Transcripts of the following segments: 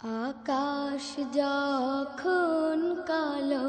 আকাশ যখন কালো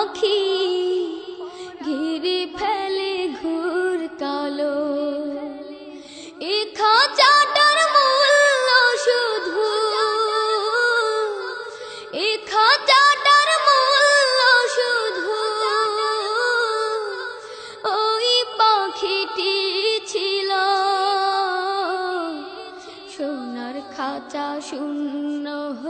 পাখি ঘিরে ফেলে ঘুর কালো এ খাঁচাটার মূল্য শুধু, এ খাঁচাটার মূল্য শুধু। ওই পাখিটি ছিল সোনার খাঁচা শূন্য হলো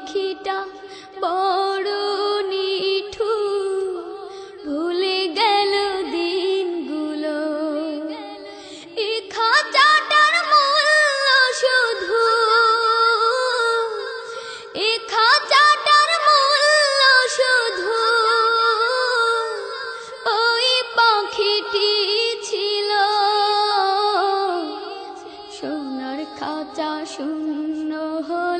পাখিটা বড় নিঠু ভুলে গেল দিনগুলো। এ খাঁচাটার মূল্য শুধু, এ খাঁচাটার মূল্য শুধু। ওই পাখিটি ছিল সোনার খাঁচা শূন্য হলো